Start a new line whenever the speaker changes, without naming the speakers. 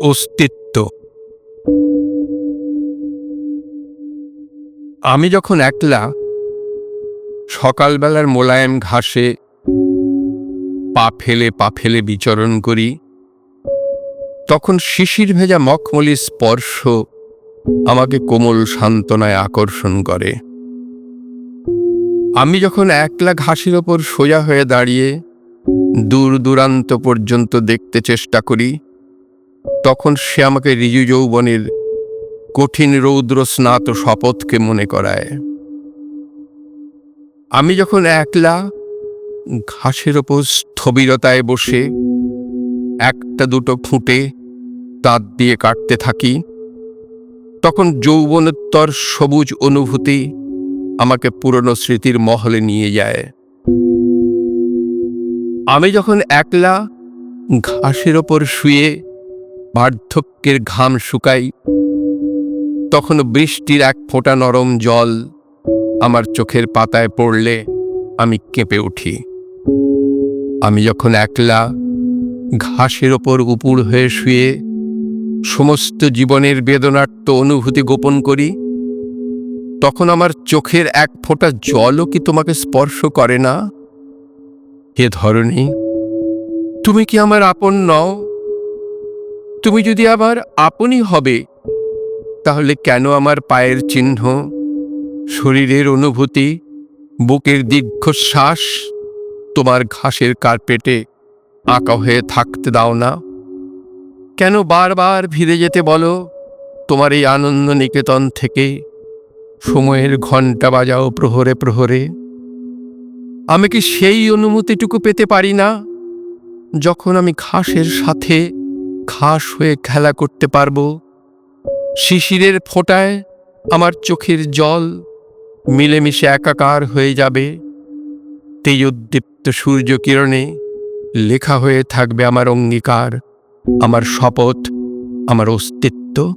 অস্তিত্ব। আমি যখন একলা সকালবেলার মোলায়েম ঘাসে পা ফেলে পা ফেলে বিচরণ করি, তখন শিশির ভেজা মখমলি স্পর্শ আমাকে কোমল সান্ত্বনায় আকর্ষণ করে। আমি যখন একলা ঘাসের ওপর সোজা হয়ে দাঁড়িয়ে দূর দূরান্ত পর্যন্ত দেখতে চেষ্টা করি তখন সে আমাকে ঋজু যৌবনের কঠিন রৌদ্র স্নাত শপথকে মনে করায়। আমি যখন একলা ঘাসের ওপর স্থবিরতায় বসে একটা দুটো ফুটে তাঁত দিয়ে কাটতে থাকি, তখন যৌবনোত্তর সবুজ অনুভূতি আমাকে পুরনো স্মৃতির মহলে নিয়ে যায়। আমি যখন একলা ঘাসের ওপর শুয়ে বার্ধক্যের ঘাম শুকাই তখন বৃষ্টির এক ফোঁটা নরম জল আমার চোখের পাতায় পড়লে আমি কেঁপে উঠি। আমি যখন একলা ঘাসের ওপর উপুর হয়ে শুয়ে সমস্ত জীবনের বেদনার্ত অনুভূতি গোপন করি, তখন আমার চোখের এক ফোঁটা জলও কি তোমাকে স্পর্শ করে না? হে ধরণী, তুমি কি আমার আপন নও? তুমি যদি আবার আপনই হবে, তাহলে কেন আমার পায়ের চিহ্ন, শরীরের অনুভূতি, বুকের দীর্ঘশ্বাস, তোমার ঘাসের কার্পেটে আঁকা হয়ে থাকতে দাও না? কেন বারবার ফিরে যেতে বলো, তোমার এই আনন্দ নিকেতন থেকে? সময়ের ঘণ্টা বাজাও প্রহরে প্রহরে। আমি কি সেই অনুমতিটুকু পেতে পারি না, যখন আমি ঘাসের সাথে ঘাস হয়ে খেলা করতে পারব। শিশিরের ফোঁটায় আমার চোখের জল মিলেমিশে একাকার হয়ে যাবে। তেজোদ্দীপ্ত সূর্যকিরণে লেখা হয়ে থাকবে আমার অঙ্গীকার, আমার শপথ, আমার অস্তিত্ব।